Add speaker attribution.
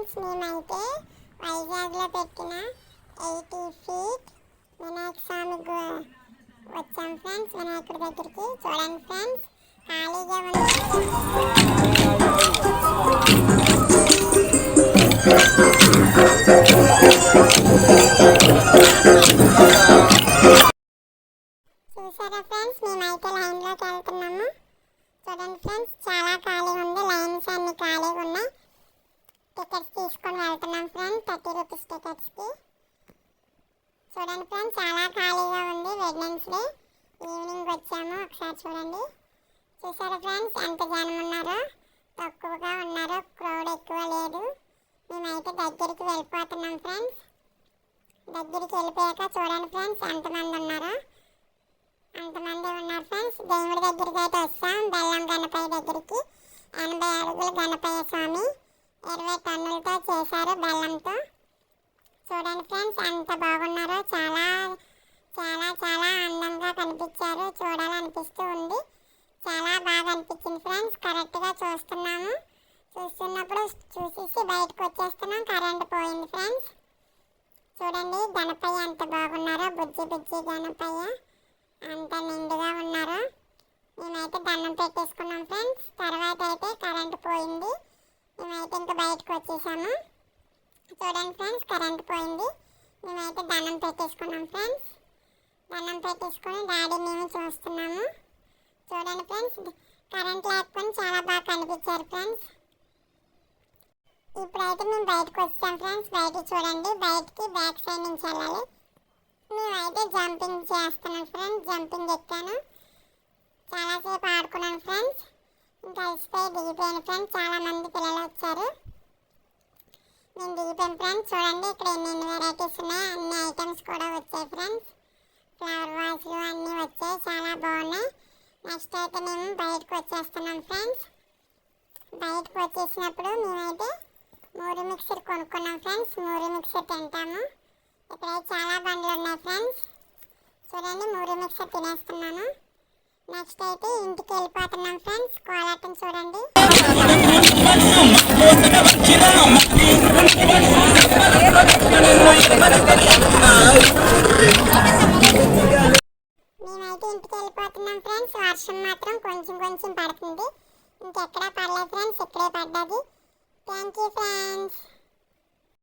Speaker 1: Friends మేమైతే వైజాగ్లో పెట్టిన ఎయిటీ ఫీట్ వినాయక స్వామి వచ్చాం ఫ్రెండ్స్ వినాయకుడి దగ్గరికి. చూడండి ఫ్రెండ్స్ ఖాళీగా ఉంది చూసారా ఫ్రెండ్స్ మేమైతే లైన్లోకి వెళ్తున్నాము. చూడండి ఫ్రెండ్స్ చాలా ఖాళీ ఉంది లైన్స్ అన్ని ఖాళీగా ఉన్నాయి. టికెట్స్ తీసుకొని వెళ్తున్నాం ఫ్రెండ్స్ థర్టీ రూపీస్ టికెట్స్కి. చూడండి ఫ్రెండ్స్ చాలా ఖాళీగా ఉంది వెడ్నెస్డే ఈవినింగ్ వచ్చాము ఒకసారి చూడండి. చూసారు ఫ్రెండ్స్ ఎంత జనం ఉన్నారో? తక్కువగా ఉన్నారు క్రౌడ్ ఎక్కువ లేదు. మేమైతే దగ్గరికి వెళ్ళిపోతున్నాం ఫ్రెండ్స్. దగ్గరికి వెళ్ళిపోయాక చూడండి ఫ్రెండ్స్ ఎంతమంది ఉన్నారో. అంతమంది ఉన్నారు ఫ్రెండ్స్? దేవుడి దగ్గరికి అయితే వస్తాం బెల్లం గణపయ్య దగ్గరికి. ఎనభై అడుగులు గణపయ్య స్వామి. ఇరవై టన్నులతో చేశారు బెల్లంతో. చూడండి ఫ్రెండ్స్ ఎంత బాగున్నారో. చాలా చాలా చాలా అందంగా కనిపించారు. చూడాలనిపిస్తూ ఉంది. చాలా బాగా అనిపించింది ఫ్రెండ్స్. కరెక్ట్గా చూస్తున్నాము. చూస్తున్నప్పుడు చూసేసి బయటకు వచ్చేస్తున్నాం. కరెంట్ పోయింది ఫ్రెండ్స్. చూడండి గణపయ్య ఎంత బాగున్నారో. బుజ్జి బుజ్జి గణపయ్య. అంత నిండు ఉన్నారు మేమైతే దండం పెట్టేసుకున్నాం ఫ్రెండ్స్ తర్వాత అయితే కరెంట్ పోయింది మేమైతే ఇంకా బయటకు వచ్చేసాము. చూడండి ఫ్రెండ్స్ కరెంట్ పోయింది. మేమైతే దండం పెట్టేసుకున్నాం ఫ్రెండ్స్. దండం పెట్టేసుకొని డాడీ మేము చూస్తున్నాము. చూడండి ఫ్రెండ్స్ కరెంట్ లేకపోయినా చాలా బాగా కనిపించారు ఫ్రెండ్స్. ఇప్పుడైతే మేము బయటకు వచ్చాం ఫ్రెండ్స్. బయట చూడండి బయటికి బ్యాక్ సైడ్ నుంచి వెళ్ళాలి. ఇంకా అలసిపోయి దిగిపోయాను ఫ్రెండ్స్ చాలామంది పిల్లలు వచ్చారు. నేను దిగిపోయాను ఫ్రెండ్స్ చూడండి ఇక్కడ ఎన్నెన్ని వెరైటీస్ ఉన్నాయి. అన్ని ఐటమ్స్ కూడా వచ్చాయి ఫ్రెండ్స్. ఫ్లవర్ వాజ్లు అన్నీ వచ్చాయి చాలా బాగున్నాయి. నెక్స్ట్ అయితే మేము బయటకు వచ్చేస్తున్నాం ఫ్రెండ్స్. బయటకు వచ్చేసినప్పుడు మేమైతే మూడు మిక్సర్ కొనుక్కున్నాం ఫ్రెండ్స్. మూడు మిక్సర్ తింటాము. ఇక్కడ చాలా బండ్లు ఉన్నాయి ఫ్రెండ్స్. చూడండి మూడు మిక్సర్ తినేస్తున్నాను. నెక్స్ట్ అయితే ఇంటికి వెళ్ళిపోతున్నాం ఫ్రెండ్స్. కోలాటం చూడండి. మేమైతే ఇంటికి వెళ్ళిపోతున్నాం ఫ్రెండ్స్. వర్షం మాత్రం కొంచెం కొంచెం పడుతుంది. ఇంకెక్కడా పర్లేదు ఫ్రెండ్స్ ఇక్కడే పడ్డది. Thank you friends